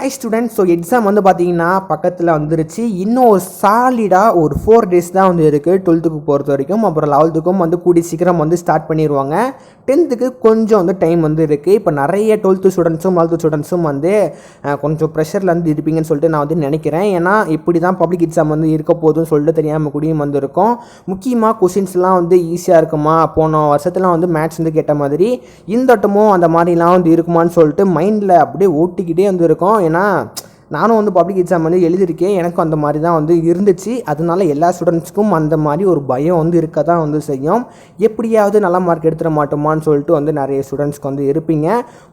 High students so exam வந்து பார்த்தீங்கன்னா பக்கத்தில் வந்துருச்சு. இன்னும் ஒரு சாலிடாக ஒரு ஃபோர் டேஸ் தான் வந்து இருக்குது டுவெல்த்துக்கு பொறுத்த வரைக்கும். அப்புறம் லெவல்த்துக்கும் வந்து கூடி சீக்கிரம் வந்து ஸ்டார்ட் பண்ணிடுவாங்க டென்த்துக்கு கொஞ்சம் வந்து டைம் வந்து இருக்குது இப்போ நிறைய டுவெல்த்து ஸ்டூடெண்ட்ஸும் லெவல்த்து ஸ்டூடெண்ட்ஸும் வந்து கொஞ்சம் ப்ரெஷரில் வந்து இருப்பீங்கன்னு சொல்லிட்டு நான் வந்து நினைக்கிறேன். ஏன்னா இப்படி தான் பப்ளிக் எக்ஸாம் வந்து இருக்க போதும்னு சொல்லிட்டு தெரியாமல் கூடியும் வந்திருக்கோம். முக்கியமாக கொஷின்ஸ்லாம் வந்து ஈஸியாக இருக்குமா? போன வருஷத்துலாம் வந்து மேத்ஸ் வந்து கேட்ட மாதிரி இந்த வட்டமும் அந்த மாதிரிலாம் வந்து இருக்குமான்னு சொல்லிட்டு மைண்டில் அப்படியே ஓட்டிக்கிட்டே வந்து இருக்கும். ஏன்னா நானும் வந்து பப்ளிக் எக்ஸாம் வந்து எழுதியிருக்கேன். எனக்கும் அந்த மாதிரி தான் வந்து இருந்துச்சு. அதனால எல்லா ஸ்டூடெண்ட்ஸ்க்கும் அந்த மாதிரி ஒரு பயம் வந்து இருக்க தான் வந்து செய்யும். எப்படியாவது நல்ல மார்க் எடுத்துட மாட்டோமான்னு சொல்லிட்டு வந்து நிறைய ஸ்டூடெண்ட்ஸ்க்கு வந்து இருப்பீங்க.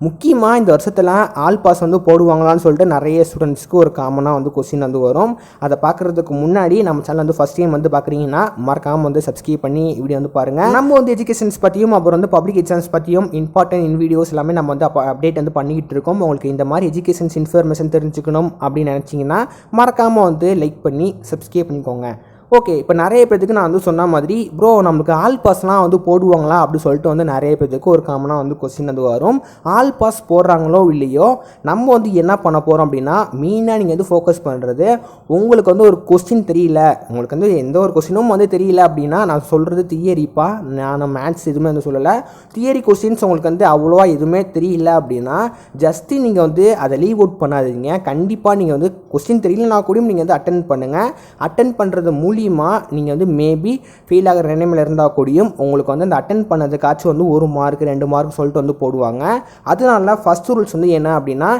முக்கியமாக இந்த வருஷத்தில் ஆல் பாஸ் வந்து போடுவாங்களான்னு சொல்லிட்டு நிறைய ஸ்டூடெண்ட்ஸ்க்கு ஒரு காமனாக வந்து கொஸ்டின் வந்து வரும். அதை பார்க்குறதுக்கு முன்னாடி நம்ம சேனல் வந்து ஃபஸ்ட் டைம் வந்து பார்க்குறீங்கன்னா மறக்காமல் வந்து சப்ஸ்கிரைப் பண்ணி இப்படி வந்து பாருங்கள் நம்ம வந்து எஜுகேஷன்ஸ் பற்றியும் அப்புறம் வந்து பப்ளிக் எக்ஸாம்ஸ் பற்றியும் இம்பார்ட்டன்ட் இன் வீடியோஸ் எல்லாமே நம்ம வந்து அப்டேட் வந்து பண்ணிக்கிட்டு இருக்கோம். உங்களுக்கு இந்த மாதிரி எஜுகேஷன்ஸ் இன்ஃபர்மேஷன் தெரிஞ்சுக்கணும் அப்படின்னு நினச்சிங்கன்னா மறக்காமல் வந்து லைக் பண்ணி சப்ஸ்கிரைப் பண்ணிக்கோங்க. ஓகே இப்போ நிறைய பேர்த்துக்கு நான் வந்து சொன்ன மாதிரி ப்ரோ நம்மளுக்கு ஆல் பாஸ்லாம் வந்து போடுவாங்களா? அப்படி சொல்லிட்டு வந்து நிறைய பேர்த்துக்கு ஒரு காமனாக வந்து கொஸ்டின் வந்து வரும். ஆல் பாஸ் போடுறாங்களோ இல்லையோ நம்ம வந்து என்ன பண்ண போகிறோம் அப்படின்னா மெயினாக நீங்கள் வந்து ஃபோக்கஸ் பண்ணுறது உங்களுக்கு வந்து ஒரு கொஸ்டின் தெரியல. உங்களுக்கு வந்து எந்த ஒரு கொஸ்டினும் வந்து தெரியல அப்படின்னா நான் சொல்கிறது தியரிப்பா நான் மேத்ஸ் எதுவுமே வந்து சொல்லலை. தியரி கொஸ்டின்ஸ் உங்களுக்கு வந்து அவ்வளோவா எதுவுமே தெரியல அப்படின்னா ஜஸ்ட்டு நீங்கள் வந்து அதை லீவ் அவுட் பண்ணாதீங்க. கண்டிப்பாக நீங்கள் வந்து கொஸ்டின் தெரியலனா கூட நீங்கள் வந்து அட்டன் பண்ணுங்கள் அட்டன் பண்ணுறது மூலியமாக நீங்கள் வந்து மேபி ஃபெயில் ஆகிற நிலைமையில் இருந்தால் கூடயும் உங்களுக்கு வந்து அந்த அட்டன் பண்ணதுக்காச்சும் வந்து ஒரு மார்க் ரெண்டு மார்க் சொல்லிட்டு வந்து போடுவாங்க. அதனால ஃபஸ்ட் ரூல்ஸ் வந்து என்ன அப்படின்னா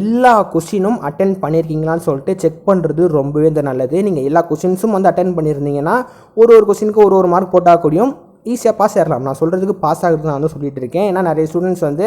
எல்லா கொஸ்டினும் அட்டன் பண்ணியிருக்கீங்களான்னு சொல்லிட்டு செக் பண்ணுறது ரொம்பவே நல்லது. நீங்கள் எல்லா கொஸ்டின்ஸும் வந்து அட்டன் பண்ணியிருந்தீங்கன்னா ஒரு ஒரு கொஸ்டினுக்கு ஒரு ஒரு மார்க் போட்டால் கூடயும் ஈஸியாக பாஸ் ஆகிடலாம் நான் சொல்கிறதுக்கு பாஸ் ஆகுறது நான் வந்து சொல்லிட்டு இருக்கேன். ஏன்னா நிறைய ஸ்டூடெண்ட்ஸ் வந்து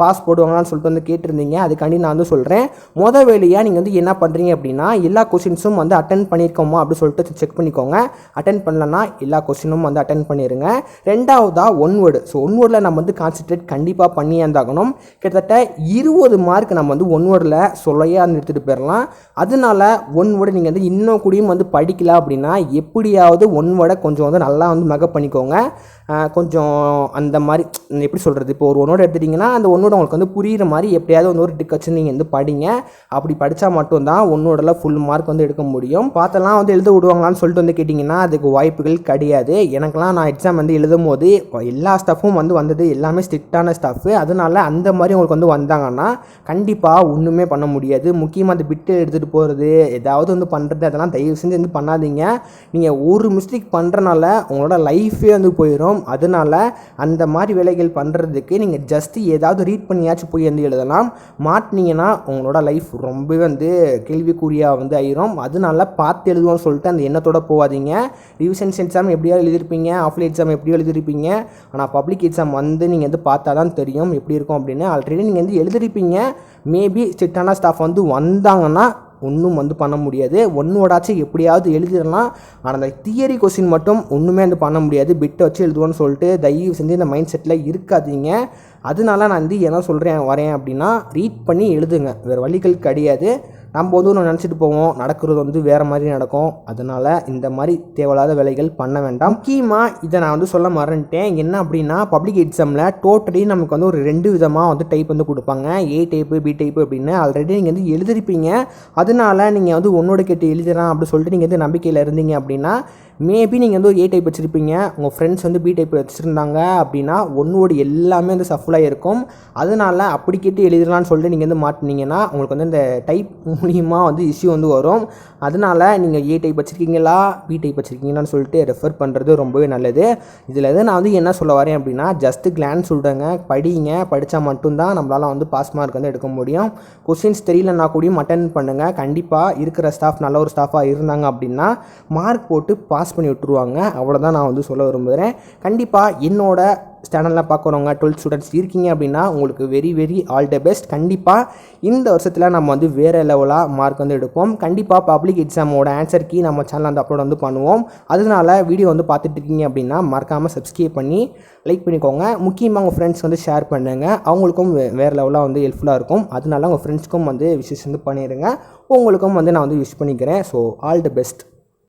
பாஸ் போடுவாங்களான்னு சொல்லிட்டு வந்து கேட்டிருந்தீங்க. அதுக்காண்டி நான் வந்து சொல்கிறேன் முத வேலையாக நீங்கள் வந்து என்ன பண்ணுறீங்க அப்படின்னா எல்லா கொஸ்டின்ஸும் வந்து அட்டன் பண்ணியிருக்கோமா அப்படின்னு சொல்லிட்டு செக் பண்ணிக்கோங்க. அட்டன் பண்ணலன்னா எல்லா கொஸ்டினும் வந்து அட்டன் பண்ணிடுங்க ரெண்டாவதாக ஒன் வேர்டு ஸோ ஒன் வேர்டில் நம்ம வந்து கான்சென்ட்ரேட் கண்டிப்பாக பண்ணி இருந்தாகணும். கிட்டத்தட்ட இருபது மார்க் நம்ம வந்து ஒன் வேர்டில் சொல்லையாக எடுத்துகிட்டு போயிடலாம் அதனால ஒன் வேர்டு நீங்கள் வந்து இன்னும் கூடயும் வந்து படிக்கல அப்படின்னா எப்படியாவது ஒன் வேர்டை கொஞ்சம் வந்து நல்லா வந்து மக பண்ணிக்கோங்க. வச்சுக்கோங்க கொஞ்சம் அந்த மாதிரி எப்படி சொல்கிறது இப்போ ஒரு ஒன்றோட எடுத்துட்டிங்கன்னா அந்த ஒன்னோட உங்களுக்கு வந்து புரிகிற மாதிரி எப்படியாவது ஒன்று ஒரு டிக்கச்சு நீங்கள் வந்து படிங்க. அப்படி படித்தா மட்டும்தான் ஒன்றோடலாம் ஃபுல் மார்க் வந்து எடுக்க முடியும். பார்த்தெல்லாம் வந்து எழுத விடுவாங்களான்னு சொல்லிட்டு வந்து கேட்டிங்கன்னா அதுக்கு வாய்ப்புகள் கிடையாது. எனக்கெல்லாம் நான் எக்ஸாம் வந்து எழுதும் போது எல்லா ஸ்டஃப்பும் வந்து வந்தது எல்லாமே ஸ்ட்ரிக்டான ஸ்டஃப்பு அதனால அந்த மாதிரி உங்களுக்கு வந்து வந்தாங்கன்னா கண்டிப்பாக ஒன்றுமே பண்ண முடியாது. முக்கியமாக அந்த பிட்டு எடுத்துகிட்டு போகிறது ஏதாவது வந்து பண்ணுறது அதெல்லாம் தயவு செஞ்சு வந்து பண்ணாதீங்க. நீங்கள் ஒரு மிஸ்டேக் பண்ணுறனால உங்களோட லைஃபே வந்து போயிடும் அதனால அந்த மாதிரி வேலைகள் பண்ணுறதுக்கு நீங்கள் ஜஸ்ட்டு ஏதாவது ரீட் பண்ணியாச்சும் போய் வந்து எழுதலாம். மாட்டினீங்கன்னா உங்களோட லைஃப் ரொம்பவே வந்து கேள்விக்குறியாக வந்து ஆயிரும். அதனால பார்த்து எழுதுவோம்னு சொல்லிட்டு அந்த எண்ணத்தோட போகாதீங்க. ரிவிஷன்ஸ் எக்ஸாம் எப்படியோ எழுதியிருப்பீங்க. ஆஃப்லைன் எக்ஸாம் எப்படியோ எழுதியிருப்பீங்க. ஆனால் பப்ளிக் எக்ஸாம் வந்து நீங்கள் வந்து பார்த்தா தான் தெரியும். எப்படி இருக்கும் அப்படின்னு. ஆல்ரெடி நீங்கள் வந்து எழுதிருப்பீங்க மேபி ஸ்ட்ரிக்டான ஸ்டாஃப் வந்து வந்தாங்கன்னா ஒன்றும் வந்து பண்ண முடியாது. ஒன்றோடாச்சும் எப்படியாவது எழுதிடலாம். ஆனால் அந்த தியரி கொஸ்டின் மட்டும் ஒன்றுமே வந்து பண்ண முடியாது. பிட்டை வச்சு எழுதுவோன்னு சொல்லிட்டு தயவு செஞ்சு இந்த மைண்ட் செட்டில் இருக்காதீங்க. அதனால நான் வந்து என்ன சொல்கிறேன் வரேன் அப்படின்னா ரீட் பண்ணி எழுதுங்க. வேறு வழிகள் கிடையாது. நம்ம வந்து ஒன்று நினச்சிட்டு போவோம். நடக்கிறது வந்து வேறு மாதிரி நடக்கும். அதனால் இந்த மாதிரி தேவையில்லாத வேலைகள் பண்ண வேண்டாம். முக்கியமாக இதை நான் வந்து சொல்ல மறந்துட்டேன். என்ன அப்படின்னா பப்ளிக் எக்ஸாமில் டோட்டலி நமக்கு வந்து ஒரு ரெண்டு விதமாக வந்து டைப் வந்து கொடுப்பாங்க. ஏ டைப்பு பி டைப்பு அப்படின்னு ஆல்ரெடி நீங்கள் வந்து எழுதிருப்பீங்க. அதனால நீங்கள் வந்து ஒன்னோட கேட்டு எழுதுறான் அப்படி சொல்லிட்டு நீங்கள் வந்து நம்பிக்கையில் இருந்தீங்க அப்படின்னா மேபி நீங்கள் வந்து ஒரு ஏ டைப் வச்சுருப்பீங்க. உங்கள் ஃப்ரெண்ட்ஸ் வந்து பி டைப் வச்சுருந்தாங்க அப்படின்னா ஒன்னோட எல்லாமே வந்து சஃபுலாக இருக்கும் அதனால அப்படி கேட்டு எழுதலாம்னு சொல்லிட்டு நீங்கள் வந்து மாட்டினீங்கன்னா உங்களுக்கு வந்து இந்த டைப் மூலியமாக வந்து இஷ்யூ வந்து வரும். அதனால நீங்கள் ஏ டைப் வச்சுருக்கீங்களா பி டைப் வச்சுருக்கீங்களான்னு சொல்லிட்டு ரெஃபர் பண்ணுறது ரொம்பவே நல்லது. இதில் வந்து நான் வந்து என்ன சொல்ல வரேன் அப்படின்னா ஜஸ்ட்டு கிளான்ஸ் சொல்கிறேங்க படிங்க. படித்தா மட்டும்தான் நம்மளால் வந்து பாஸ் மார்க் வந்து எடுக்க முடியும். கொஸ்டின்ஸ் தெரியலன்னா கூடயும் அட்டன் பண்ணுங்கள் கண்டிப்பாக இருக்கிற ஸ்டாஃப் நல்ல ஒரு ஸ்டாஃபாக இருந்தாங்க அப்படின்னா மார்க் போட்டு பாஸ் பண்ணி விட்டுருவாங்க. அவ்வளோதான் நான் வந்து சொல்ல விரும்புகிறேன் கண்டிப்பாக என்னோட சேனலில் பார்க்குறவங்க டுவெல்த் ஸ்டூடெண்ட்ஸ் இருக்கீங்க அப்படின்னா உங்களுக்கு very very all the best கண்டிப்பாக இந்த வருஷத்தில் நம்ம வந்து வேறு லெவலாக மார்க் வந்து எடுப்போம். கண்டிப்பாக பப்ளிக் எக்ஸாமோட ஆன்சர் கீ நம்ம சேனல் வந்து அப்லோட் வந்து பண்ணுவோம். அதனால வீடியோ வந்து பார்த்துட்டு இருக்கீங்க அப்படின்னா மறக்காமல் சப்ஸ்கிரைப் பண்ணி லைக் பண்ணிக்கோங்க. முக்கியமாக உங்கள் ஃப்ரெண்ட்ஸ் வந்து ஷேர் பண்ணுங்கள் அவங்களுக்கும் வேறு லெவலாக வந்து ஹெல்ப்ஃபுல்லாக இருக்கும். அதனால உங்கள் ஃப்ரெண்ட்ஸ்க்கும் வந்து விஷஸ் வந்து பண்ணிடுங்க உங்களுக்கும் வந்து நான் வந்து விஷ் பண்ணிக்கிறேன். So all the best